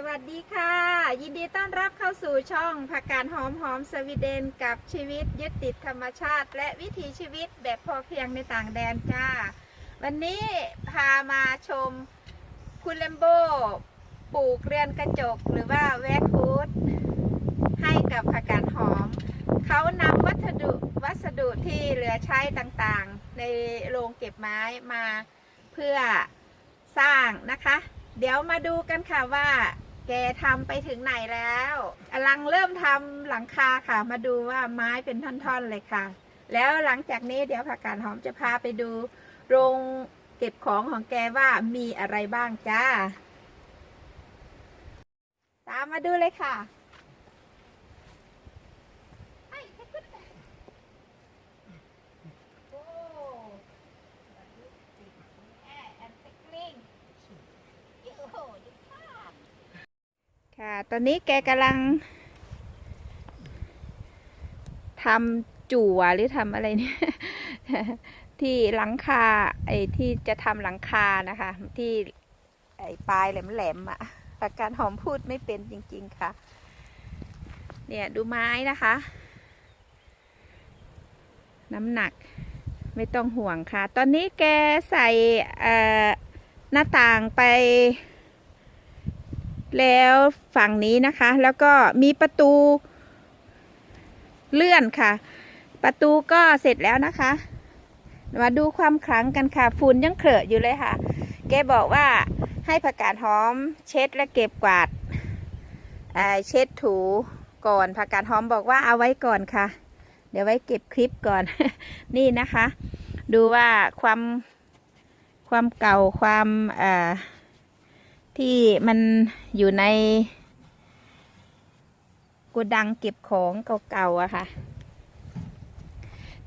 สวัสดีค่ะ ยินดีต้อนรับเข้าสู่ช่องผักกาดหอมหอมสวีเดนกับชีวิตยึดติดธรรมชาติ และวิถีชีวิตแบบพอเพียงในต่างแดนจ้า วันนี้พามาชมคุณเลมโบปลูกเรือนกระจกหรือว่าแวกฟูดให้กับผักกาดหอม เขานำวัสดุวัสดุที่เหลือใช้ต่างๆ ในโรงเก็บไม้มาเพื่อสร้างนะคะ เดี๋ยวมาดูกันค่ะว่า แกทำไปถึงไหนแล้วกำลังเริ่มทำหลังคาค่ะ มาดูว่าไม้เป็นท่อนๆเลยค่ะ แล้วหลังจากนี้เดี๋ยวผักกาดหอมจะพาไปดู โรงเก็บของของแกว่ามีอะไรบ้างจ้า ตามมาดูเลยค่ะ โอ้แอร์แอนด์สกลิงโอ้โหดูภาพ ค่ะ ตอนนี้แกกำลังทำจั่วหรือทำอะไรเนี่ยที่หลังคาไอ้ที่จะทำหลังคานะคะ ที่ไอ้ปลายแหลมๆอะ่ะอาการหอมพูดไม่เป็นจริงๆค่ะ เนี่ยดูไม้นะคะ น้ำหนักไม่ต้องห่วงค่ะ ตอนนี้แกใส่หน้าต่างไป แล้วฝั่งนี้นะคะ แล้วก็มีประตู เลื่อนค่ะ ประตูก็เสร็จแล้วนะคะ มาดูความขลังกันค่ะ ฝุ่นยังเขอะอยู่เลยค่ะ แกบอกว่าให้ผักกาดหอมเช็ดและเก็บกวาดเช็ดถูก่อนผักกาดหอมบอกว่าเอาไว้ก่อนค่ะ เดี๋ยวไว้เก็บคลิปก่อน นี่นะคะ ดูว่าความความเก่าความอ่อ ที่มันอยู่ในโกดังเก็บของเก่าๆอะค่ะ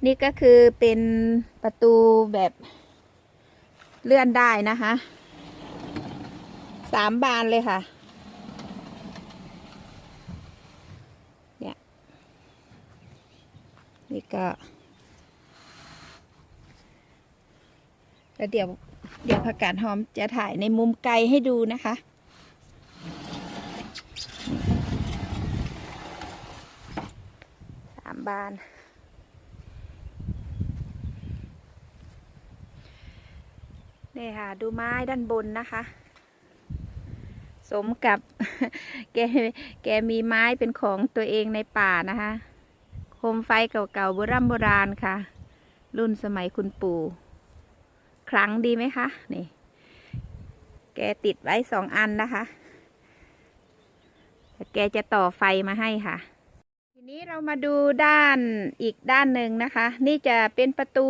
นี่ก็คือเป็นประตูแบบเลื่อนได้นะคะสามบานเลยค่ะเนี่ยนี่ก็แล้วเดี๋ยว เดี๋ยวผักกาดหอมจะถ่ายในมุมไกลให้ดูนะคะ สามบาน นี่ค่ะ ดูไม้ด้านบนนะคะ สมกับแกแกมีไม้เป็นของตัวเองในป่านะคะ โคมไฟเก่าๆโบราณโบราณค่ะ รุ่นสมัยคุณปู่ ครั้งดีไหมคะนี่ แกติดไว้สองอันนะคะแกจะต่อไฟมาให้ค่ะ ทีนี้เรามาดูด้านอีกด้านหนึ่งนะคะ นี่จะเป็นประตู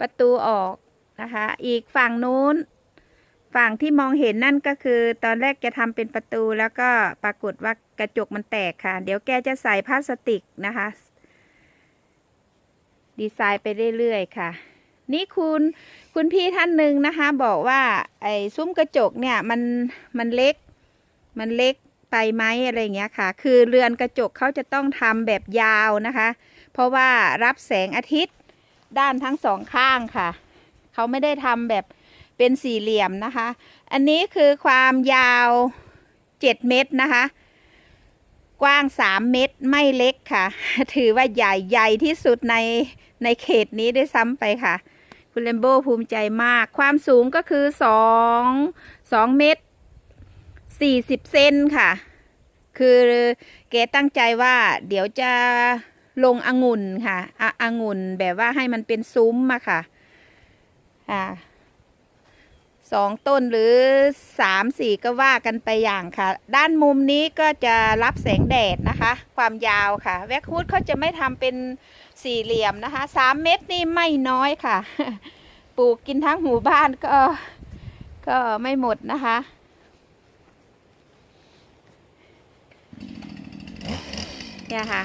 ประตูออกนะคะ อีกฝั่งนู้น ฝั่งที่มองเห็นนั่นก็คือ ตอนแรกจะทำเป็นประตูแล้วก็ปรากฏว่ากระจกมันแตกค่ะ เดี๋ยวแกจะใส่พลาสติกนะคะ ดีไซน์ไปเรื่อยๆค่ะ นี่คุณคุณพี่ท่านหนึ่งนะคะ บอกว่า ไอ้ซุ้มกระจกเนี่ยมันมันเล็ก มันเล็กไปไหมอะไรเงี้ยค่ะ คือเรือนกระจกเขาจะต้องทำแบบยาวนะคะ เพราะว่ารับแสงอาทิตย์ด้านทั้งสองข้างค่ะ เขาไม่ได้ทำแบบเป็นสี่เหลี่ยมนะคะ อันนี้คือความยาวเจ็ดเมตรนะคะ กว้างสามเมตรไม่เล็กค่ะ ถือว่าใหญ่ใหญ่ที่สุดในในเขตนี้ได้วยซ้ำไปค่ะ คุณเลมโบภูมิใจมาก ความสูงก็คือสองสองเมตรสี่สิบเซนค่ะ คือเกตั้งใจว่าเดี๋ยวจะลงองุ่นค่ะอองุ่นแบบว่าให้มันเป็นซุ้มอะค่ะ อ่า สองต้นหรือสามสี่ก็ว่ากันไปอย่างค่ะ ด้านมุมนี้ก็จะรับแสงแดดนะคะ ความยาวค่ะ แวคคูดเขาจะไม่ทำเป็นสี่เหลี่ยมนะคะสามเม็ดนี่ไม่น้อยค่ะ ปลูกกินทั้งหมู่บ้านก็ก็ไม่หมดนะคะ เนี่ยค่ะ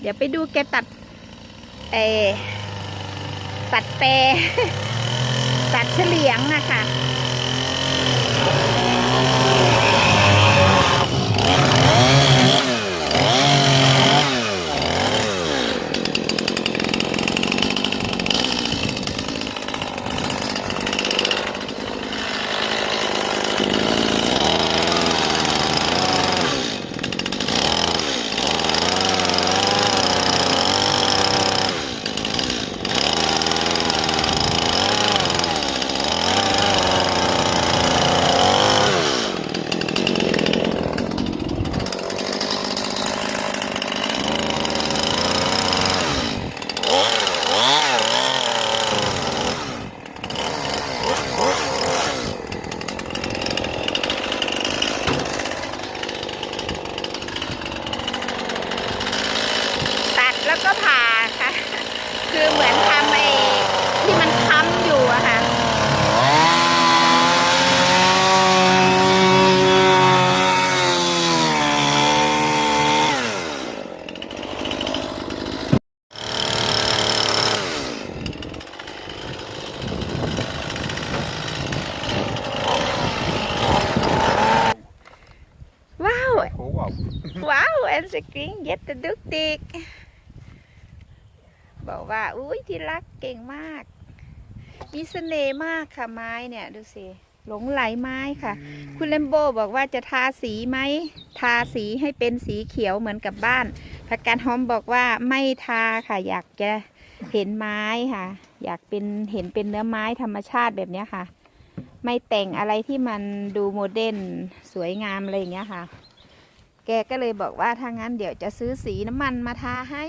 เดี๋ยวไปดูแกตัดเอ ตัดแปรตัดเฉลียงนะคะ นสกริงเย็ดตะดุกติก บอกว่า อุ้ยที่รักเก่งมาก มีเสน่ห์มากค่ะไม้เนี่ย ดูสิ หลงไหลไม้ค่ะ คุณเลมโบบอกว่าจะทาสีไหม ทาสีให้เป็นสีเขียวเหมือนกับบ้านผักกาดหอมบอกว่าไม่ทาค่ะ อยากจะเห็นไม้ค่ะ อยากเป็นเห็นเป็นเนื้อไม้ธรรมชาติแบบนี้ค่ะ ไม่แต่งอะไรที่มันดูโมเดิร์นสวยงามอะไรอย่างเงี้ยค่ะ แกก็เลยบอกว่าถ้างั้นเดี๋ยวจะซื้อสีน้ำมันมาทาให้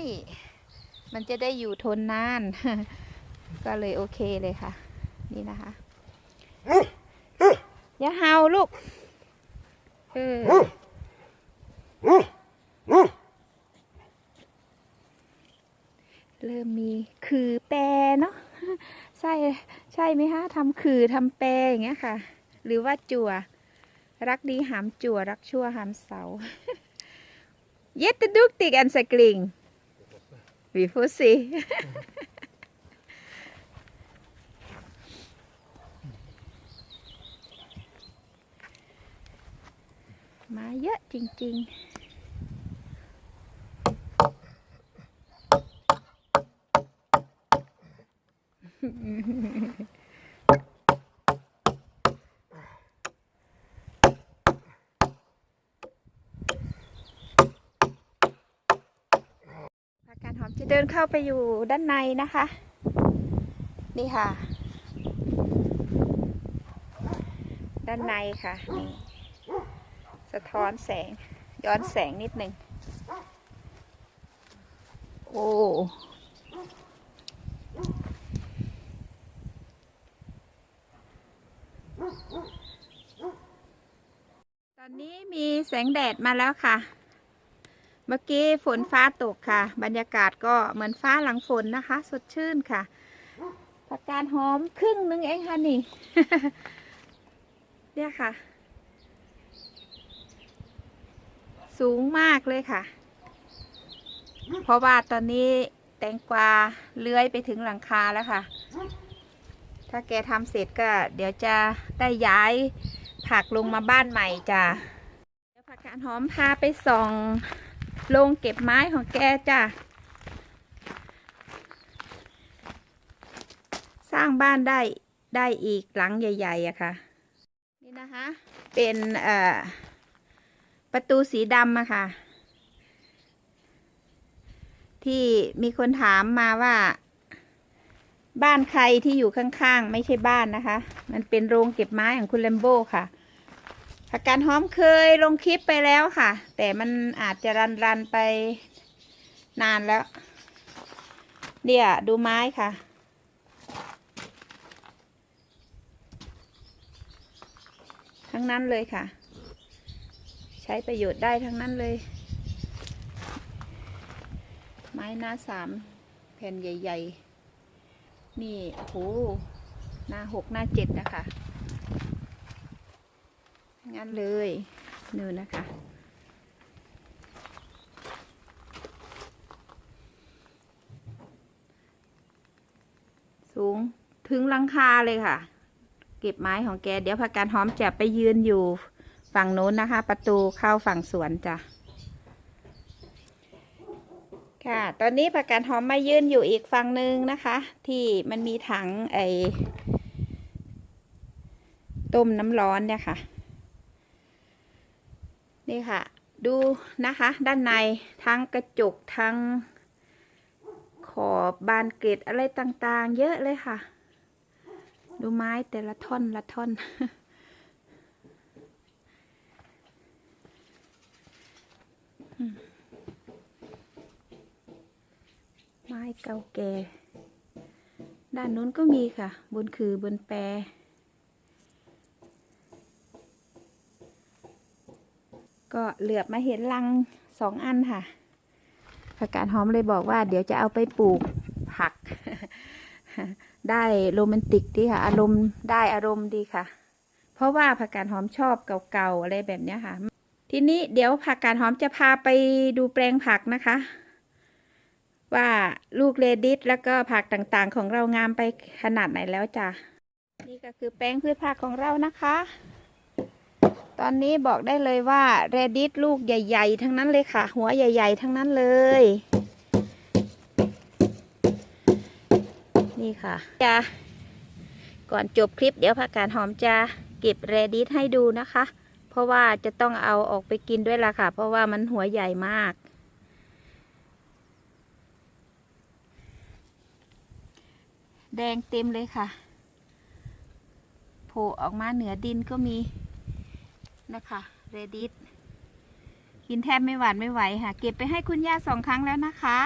มันจะได้อยู่ทนนาน ก็เลยโอเคเลยค่ะ นี่นะคะอย่าเห่าลูกเออเริ่มมีคือแปรเนาะใช่ใช่ไหมคะทำคือทำแปรอย่างเงี้ยค่ะ หรือว่าจั่ว รักดีหามจั่วรักชั่วหามเสาเย็ดตะดุกติกอันสกลิงวีฟูซี มาเยอะจริง ๆ ผักกาดหอมจะ เดินเข้าไปอยู่ด้านในนะคะ นี่ค่ะ ด้านในค่ะนี่สะท้อนแสง ย้อนแสงนิดหนึ่งโอ้ตอนนี้มีแสงแดดมาแล้วค่ะ เมื่อกี้ฝนฟ้าตกค่ะ บรรยากาศก็เหมือนฟ้าหลังฝนนะคะ สดชื่นค่ะผักกาดหอมครึ่งนึงเองค่ะนี่ เนี่ยค่ะ สูงมากเลยค่ะ เพราะว่าตอนนี้แตงกวาเลื้อยไปถึงหลังคาแล้วค่ะ ถ้าแกทำเสร็จก็ เดี๋ยวจะได้ย้ายผักลงมาบ้านใหม่จ้ะผักกาดหอมพาไปส่อง โรงเก็บไม้ของแกจ้ะ สร้างบ้านได้ได้อีกหลังใหญ่ๆอะค่ะ นี่นะคะ เป็นประตูสีดำอะค่ะ ที่มีคนถามมาว่า บ้านใครที่อยู่ข้างๆ ไม่ใช่บ้านนะคะ มันเป็นโรงเก็บไม้ของคุณแลมโบค่ะ ผักกาดหอมเคยลงคลิปไปแล้วค่ะ แต่มันอาจจะรันรันไปนานแล้วเนี่ยดูไม้ค่ะ ทั้งนั้นเลยค่ะ ใช้ประโยชน์ได้ทั้งนั้นเลย ไม้หน้าสามแผ่นใหญ่ ๆ นี่โอ้โหหน้าหกหน้าเจ็ดนะคะ งั้นเลยนู่นนะคะ สูงถึงหลังคาเลยค่ะ เก็บไม้ของแก เดี๋ยวผักกาดหอมจะไปยืนอยู่ฝั่งโน้นนะคะ ประตูเข้าฝั่งสวนจ้ะค่ะ ตอนนี้ผักกาดหอมมายืนอยู่อีกฝั่งหนึ่งนะคะ ที่มันมีถังไอ้ต้มน้ำร้อนเนี่ยค่ะ นี่ค่ะ ดูนะคะ ด้านในทั้งกระจกทั้ง ขอบบานเกล็ดอะไรต่างๆ เยอะเลยค่ะ ดูไม้แต่ละท่อนละท่อนไม้เก่าแก่ ด้านนู้นก็มีค่ะ บนคือบนแปร ก็เหลือบมาเห็นลังสองอันค่ะผักกาดหอมเลยบอกว่า เดี๋ยวจะเอาไปปลูกผัก ได้โรแมนติกดีค่ะ อารมณ์ได้อารมณ์ดีค่ะ เพราะว่าผักกาดหอมชอบเก่าๆอะไรแบบนี้ค่ะ ทีนี้เดี๋ยวผักกาดหอมจะพาไปดูแปลงผักนะคะ ว่าลูกเลดิสแล้วก็ผักต่างๆ ของเรางามไปขนาดไหนแล้วจ้ะนี่ก็คือแปลงพืชผักของเรานะคะ ตอนนี้บอกได้เลยว่าเรดิตลูกใหญ่ ๆ ทั้งนั้นเลยค่ะ หัวใหญ่ ๆ ทั้งนั้นเลย นี่ค่ะจะก่อนจบคลิปเดี๋ยวผักกาดหอมจะเก็บเรดิตให้ดูนะคะ เพราะว่าจะต้องเอาออกไปกินด้วยล่ะค่ะ เพราะว่ามันหัวใหญ่มาก แดงเต็มเลยค่ะโผล่ออกมาเหนือดินก็มี นะคะเรดิตกินแทบไม่หวานไม่ไหวค่ะ เก็บไปให้คุณย่าสองครั้งแล้วนะคะ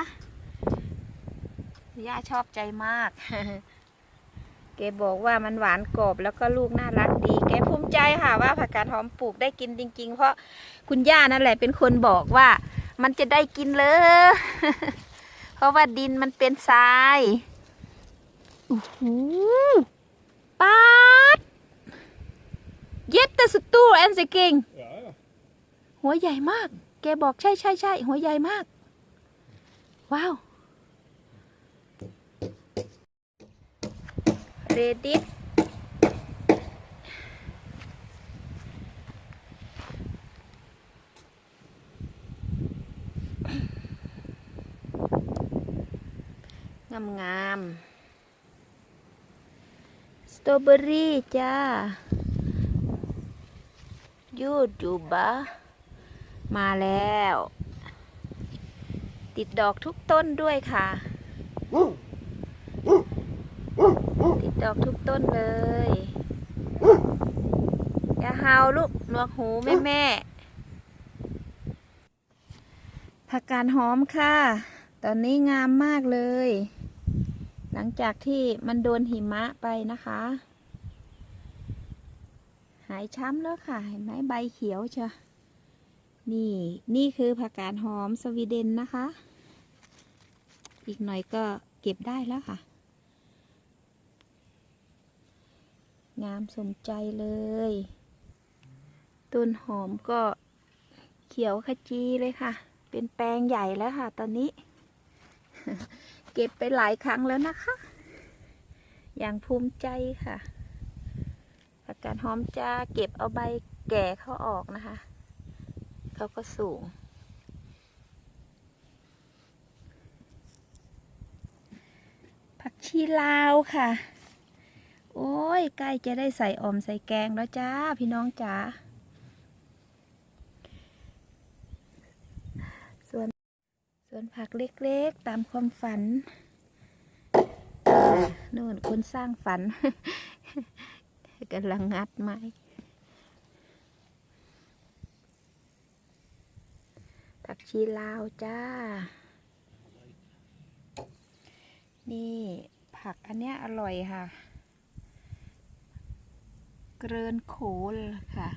ย่าชอบใจมาก แกบอกว่ามันหวานกรอบแล้วก็ลูกน่ารักดี แกภูมิใจค่ะว่าผักกาดหอมปลูกได้กินจริง ๆ เพราะคุณย่านั่นแหละเป็นคนบอกว่ามันจะได้กินเลย เพราะว่าดินมันเป็นทรายโอ้โหปาด เย็ดแต่สตูแอนสกิง Ja, ja. หัวใหญ่มาก แกบอกใช่ใช่ใช่หัวใหญ่มาก ว้าว เรดิตงามงามๆสตรอเบอรี่จ้า ยูทูบะมาแล้ว ติดดอกทุกต้นด้วยค่ะ ติดดอกทุกต้นเลย อย่าเฮาลูกหนวกหูแม่แม่ผักกาดหอมค่ะ ตอนนี้งามมากเลย หลังจากที่มันโดนหิมะไปนะคะ หายช้ำแล้วค่ะ เห็นไหมใบเขียวเชียนี่นี่คือผักกาดหอมสวีเดนนะคะ อีกหน่อยก็เก็บได้แล้วค่ะ งามสมใจเลย ต้นหอมก็เขียวขจีเลยค่ะ เป็นแปลงใหญ่แล้วค่ะ ตอนนี้ เก็บไปหลายครั้งแล้วนะคะ อย่างภูมิใจค่ะ ผักกาดหอมจะเก็บเอาใบแก่เขาออกนะคะ เขาก็สูง ผักชีลาวค่ะ โอ้ยใกล้จะได้ใส่ออมใส่แกงแล้วจ้า พี่น้องจ๋าส่วนส่วนผักเล็กๆตามความฝันนู่นคนสร้างฝัน กำลังงัดไม้ผักชีลาวจ้า นี่ผักอันเนี้ยอร่อยค่ะ เกรินโขลค่ะ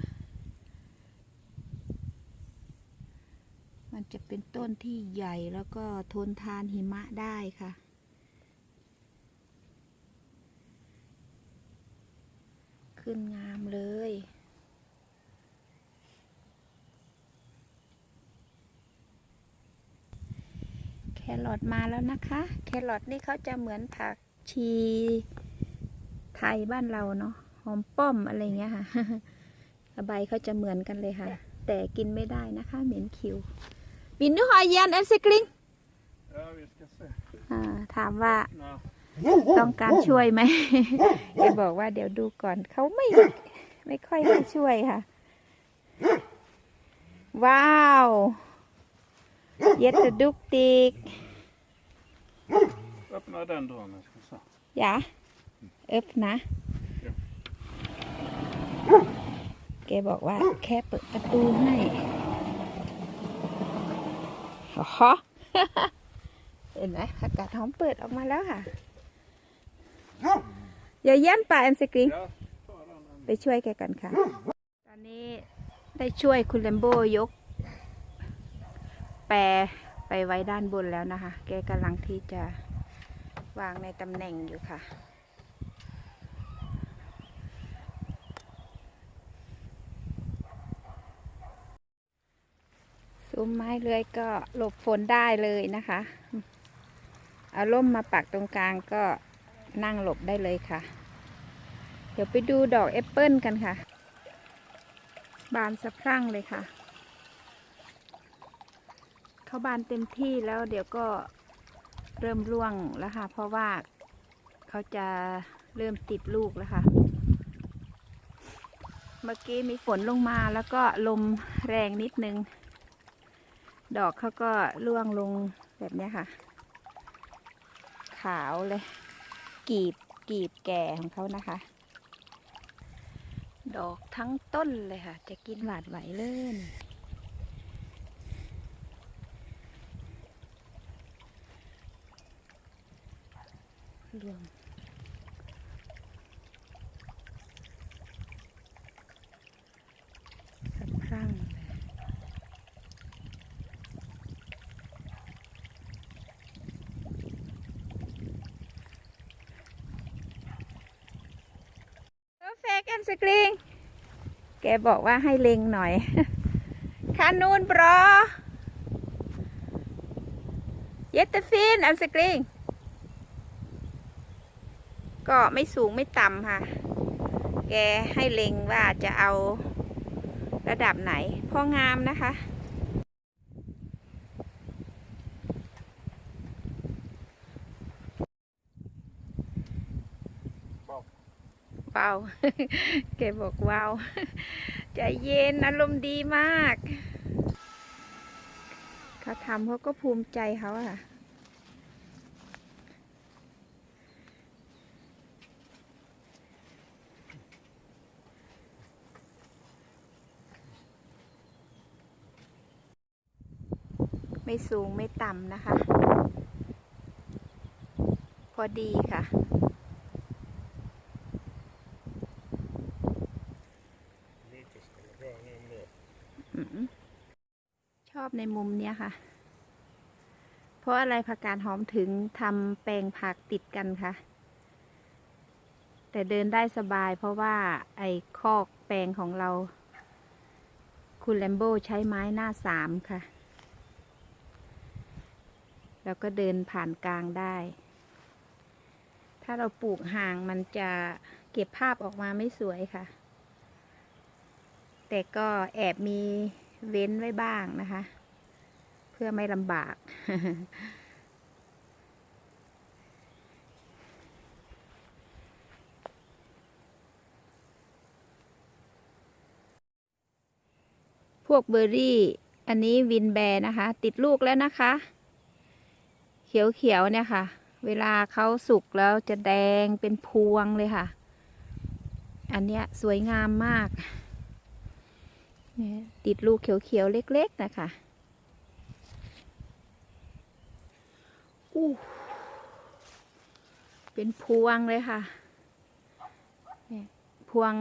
มันจะเป็นต้นที่ใหญ่แล้วก็ทนทานหิมะได้ค่ะ ขึ้นงามเลย แครอทมาแล้วนะคะ แครอทนี่เขาจะเหมือนผักชีไทยบ้านเราเนาะหอมป้อมอะไรเงี้ยค่ะใบเขาจะเหมือนกันเลยค่ะ แต่กินไม่ได้นะคะ เหม็นคิววินนูฮอยันแอนสกลิง Ja, vi ska se. อ่าถามว่า Nå. ต้องการช่วยไหมแกบอกว่าเดี๋ยวดูก่อนเขาไม่ไม่ค่อยให้ช่วยค่ะ ว้าว เย็ดจะดุกติก Öppna den dörren. jag Ska se. อย่าเอิบนะแกบอกว่าแค่เปิดประตูให้อ๋อเห็นไหมอากาศหอมเปิดออกมาแล้วค่ะ อย่าย่านป่าแอมสกรี Ja, ta den. ไปช่วยแกกันค่ะ ตอนนี้ได้ช่วยคุณแลมโบยก แปรไปไว้ด้านบนแล้วนะคะ แกกำลังที่จะวางในตำแหน่งอยู่ค่ะ ซุ้มไม้เลื้อยก็หลบฝนได้เลยนะคะ เอาร่มมาปักตรงกลางก็ นั่งหลบได้เลยค่ะ เดี๋ยวไปดูดอกแอปเปิลกันค่ะ บานสะพรั่งเลยค่ะ เขาบานเต็มที่แล้วเดี๋ยวก็เริ่มร่วงแล้วค่ะ เพราะว่าเขาจะเริ่มติดลูกแล้วค่ะ เมื่อกี้มีฝนลงมาแล้วก็ลมแรงนิดนึง ดอกเขาก็ร่วงลงแบบนี้ค่ะ ขาวเลย กีบกีบแก่ของเขานะคะ ดอกทั้งต้นเลยค่ะ จะกินหวาดไหวเลยนี่รวงสะพรั่งเลยเพอร์เฟกต์แอน สกรีงแกบอกว่าให้เล็งหน่อยคานูนบรอเยตฟินอันสกริงก็ไม่สูงไม่ต่ำค่ะ แกให้เล็งว่าจะเอาระดับไหน พองามนะคะาว แกบอกว้าว ใจเย็นอารมณ์ดีมาก เขาทำเขาก็ภูมิใจเขาอะค่ะไม่สูงไม่ต่ำนะคะ พอดีค่ะ อืมชอบ ในมุมเนี้ยค่ะ เพราะอะไรผักกาดหอมถึงทำแปลงผักติดกันค่ะ แต่เดินได้สบายเพราะว่าไอ้คอกแปลงของเรา คุณแลมโบใช้ไม้หน้าสามค่ะ แล้วก็เดินผ่านกลางได้ ถ้าเราปลูกห่างมันจะเก็บภาพออกมาไม่สวยค่ะแต่ก็แอบมีเว้นไว้บ้างนะคะ พื่อไม่ลำบาก พวกเบอร์รี่ อันนี้วินแบร์นะคะ ติดลูกแล้วนะคะ เขียวๆเนี่ยค่ะ เวลาเขาสุกแล้วจะแดงเป็นพวงเลยค่ะ อันเนี้ยสวยงามมากเนี่ยติดลูกเขียวๆเล็ก ๆ นะคะ อู้เป็นพวงเลยค่ะนี่พวง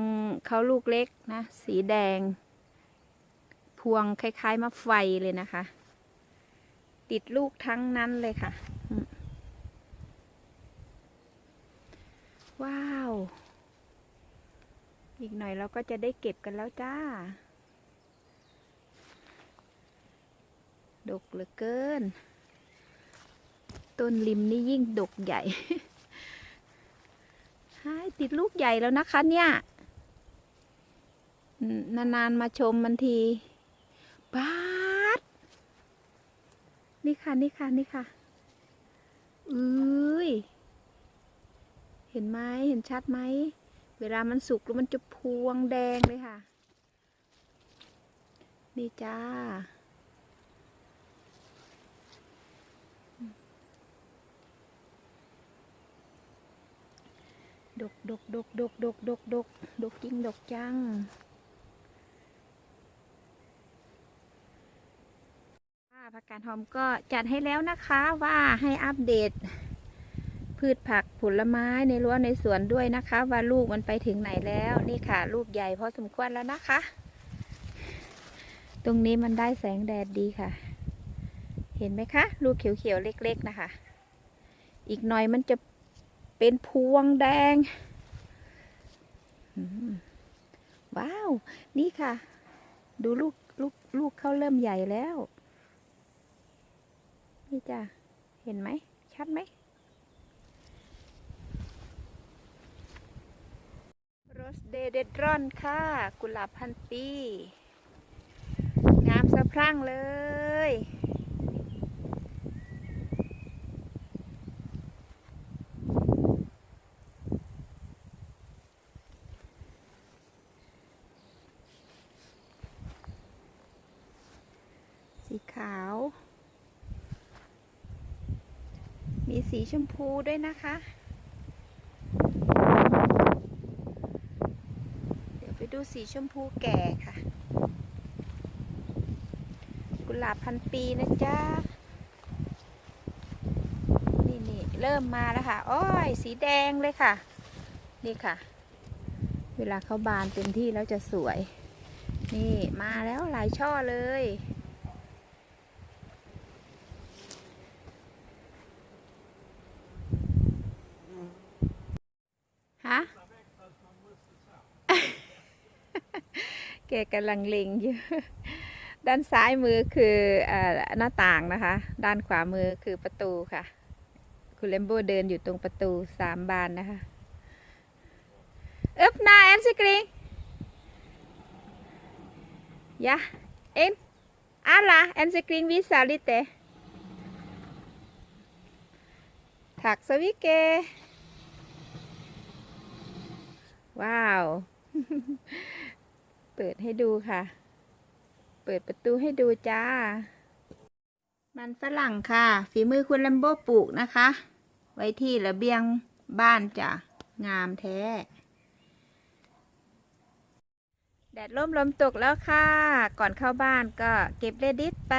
เขาลูกเล็กนะ สีแดง พวงคล้ายๆมะไฟเลยนะคะ ติดลูกทั้งนั้นเลยค่ะ ว้าว อีกหน่อยเราก็จะได้เก็บกันแล้วจ้า ดกเหลือเกิน ต้นริมนี่ยิ่งดกใหญ่หาติดลูกใหญ่แล้วนะคะเนี่ยนานๆมาชมมันทีบาดนี่ค่ะนี่ค่ะนี่ค่ะเอ้ยเห็นไหมเห็นชัดไหม เวลามันสุกแล้วมันจะพวงแดงเลยค่ะ นี่จ้า ดกดกดกดกดกดกดกดกจริงดกจังค่ะผักกาดหอมก็จัดให้แล้วนะคะว่าให้อัปเดต พืชผักผลไม้ในรั้วในสวนด้วยนะคะ ว่าลูกมันไปถึงไหนแล้วนี่ค่ะ ลูกใหญ่พอสมควรแล้วนะคะ ตรงนี้มันได้แสงแดดดีค่ะ เห็นไหมคะ ลูกเขียวๆเล็ก ๆ นะคะ อีกหน่อยมันจะ เป็นพวงแดง ว้าว นี่ค่ะ ดูลูกลูกลูกเขาเริ่มใหญ่แล้ว นี่จ้ะ เห็นไหม ชัดไหม โรสเดเดดรอนค่ะ กุหลาบพันปี งามสะพรั่งเลย สีขาว มีสี ชมพูด้วยนะคะ เดี๋ยวไปดูสีชมพูแก่ค่ะ กุหลาบพันปีนะจ๊ะ นี่นี่เริ่มมาแล้วค่ะ โอ้ย สีแดงเลยค่ะ นี่ค่ะ เวลาเขาบานเต็มที่แล้วจะสวย นี่มาแล้วหลายช่อเลย ฮะ แกกำลังเล็งอยู่ด้านซ้ายมือคืออหน้าต่างนะคะ ด้านขวามือคือประตูค่ะ คุณเลมโบเดินอยู่ตรงประตูสามบานนะคะอึบนาแอนซิกริงยะเอ็นอะไรแอนซิกริงวิสาลิเตถักสวิเก ว้าว เปิดให้ดูค่ะ เปิดประตูให้ดูจ้า มันฝรั่งค่ะ ฝีมือคุณลัมโบปลูกนะคะ ไว้ที่ระเบียงบ้านจ้ะ งามแท้ แดดร่มลมตกแล้วค่ะ ก่อนเข้าบ้านก็เก็บเรดิสไป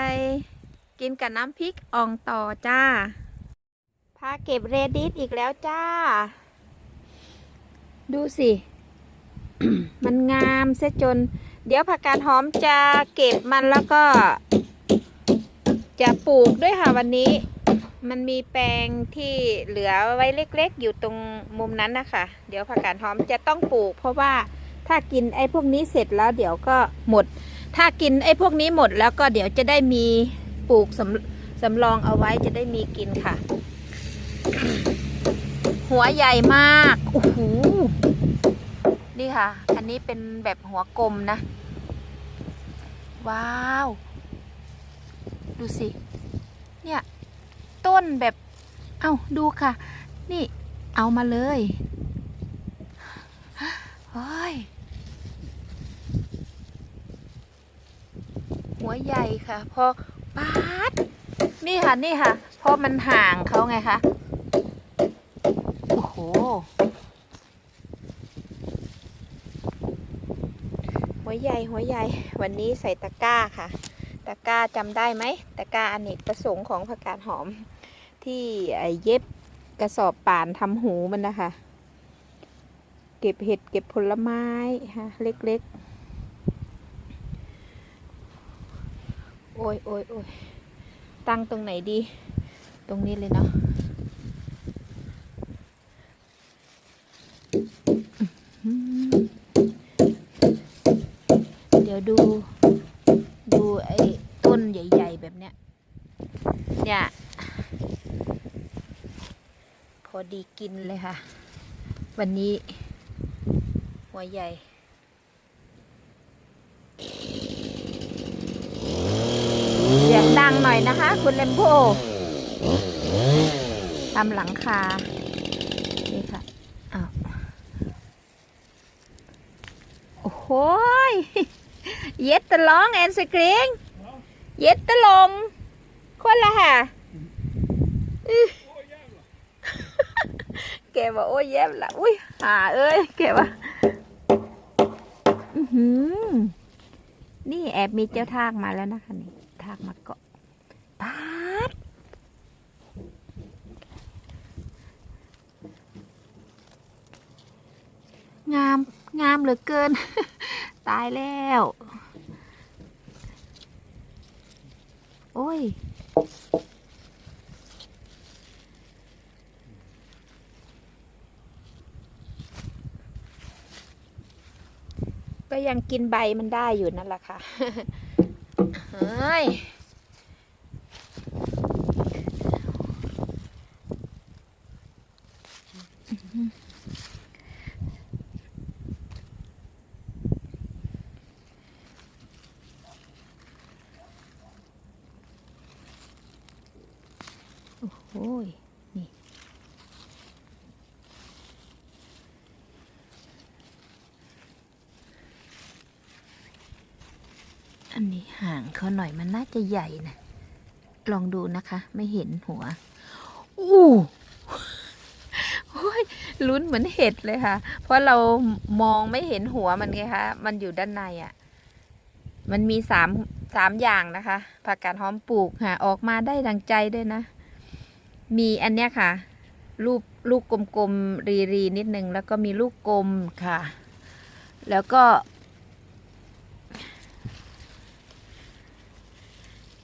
กินกับน้ำพริกอ่องต่อจ้า พาเก็บเรดิสอีกแล้วจ้า ดูสิ มันงามเสียจน เดี๋ยวผักกาดหอมจะเก็บมันแล้วก็ จะปลูกด้วยค่ะวันนี้ มันมีแปลงที่เหลือไว้เล็ก ๆ อยู่ตรงมุมนั้นนะคะ เดี๋ยวผักกาดหอมจะต้องปลูก เพราะว่าถ้ากินไอ้พวกนี้เสร็จแล้วเดี๋ยวก็หมด ถ้ากินไอ้พวกนี้หมดแล้วก็เดี๋ยวจะได้มีปลูกสำสำรองเอาไว้จะได้มีกินค่ะ หัวใหญ่มาก โอ้โห นี่ค่ะ อันนี้เป็นแบบหัวกลมนะ ว้าว ดูสิ เนี่ย ต้นแบบ เอ้า ดูค่ะ นี่ เอามาเลยเฮ้ย หัวใหญ่ค่ะ พอปาด นี่ค่ะ นี่ค่ะพอมันห่างเขาไงคะ โอ้โห หัวใหญ่หัวใหญ่ วันนี้ใส่ตะกร้าค่ะ ตะกร้าจำได้ไหมตะกร้าอเนกประสงค์ของผักกาดหอม ที่ไอเย็บกระสอบป่านทำหูมันนะคะ เก็บเห็ดเก็บผลไม้ฮะเล็กๆ โอ้ยโอ้ยโอ้ยตั้งตรงไหนดี ตรงนี้เลยเนาะ ยวดู ดูไอ้ต้นใหญ่ ๆ แบบเนี้ย เนี่ย พอดีกินเลยค่ะ วันนี้ หัวใหญ่เสียงดังหน่อยนะคะ คุณเลมโบทำหลังคา นี่ค่ะอ้าวโอ้โห เย็ดตะล้องแอนสกรีงเย็ดตะลงคนละค่ะแกบอกโอ้ยแย่ละอุ้ยหาเอ้ยแกว่าอือนี่แอบมีเจ้าทากมาแล้วนะคะนี่ทากมาเกาะปาดงาม งามเหลือเกิน ตายแล้ว โอ้ย ก็ยังกินใบมันได้อยู่นั่นแหละค่ะเฮ้ย น อ้ย นี่ อันนี้ ห่างเขาหน่อยมันน่าจะใหญ่นะลองดูนะคะ ไม่เห็นหัว อู้โอ้ยลุ้นเหมือนเห็ดเลยค่ะ เพราะเรามองไม่เห็นหัวมันไงคะ มันอยู่ด้านในอะ่ะ มันมีสามสามอย่างนะคะผักกาดหอมปลูกค่ะ ออกมาได้ดังใจด้วยนะ มีอันเนี้ยค่ะ รูปลูกกลมๆรีรีๆนิดนึง แล้วก็มีลูกกลมค่ะ แล้วก็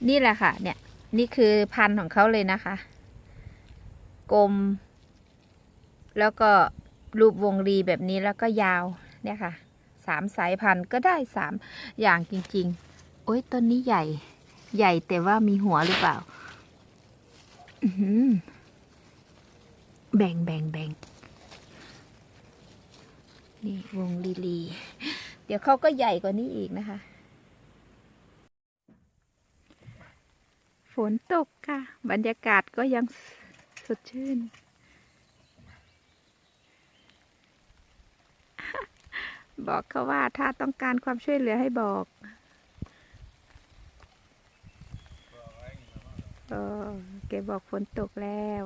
นี่แหละค่ะ เนี่ย นี่คือพันธุ์ของเขาเลยนะคะ กลม แล้วก็รูปวงรีแบบนี้แล้วก็ยาว เนี่ยค่ะ สามสายพันธุ์ก็ได้สามอย่างจริง ๆ โอ้ยต้นนี้ใหญ่ ใหญ่แต่ว่ามีหัวหรือเปล่าอื้อหือแบ่งแบ่งแบ่งนี่วงลีลี เดี๋ยวเขาก็ใหญ่กว่านี้อีกนะคะ ฝนตกค่ะ บรรยากาศก็ยังสดชื่น บอกเขาว่าถ้าต้องการความช่วยเหลือให้บอกเออแกบอกฝนตกแล้ว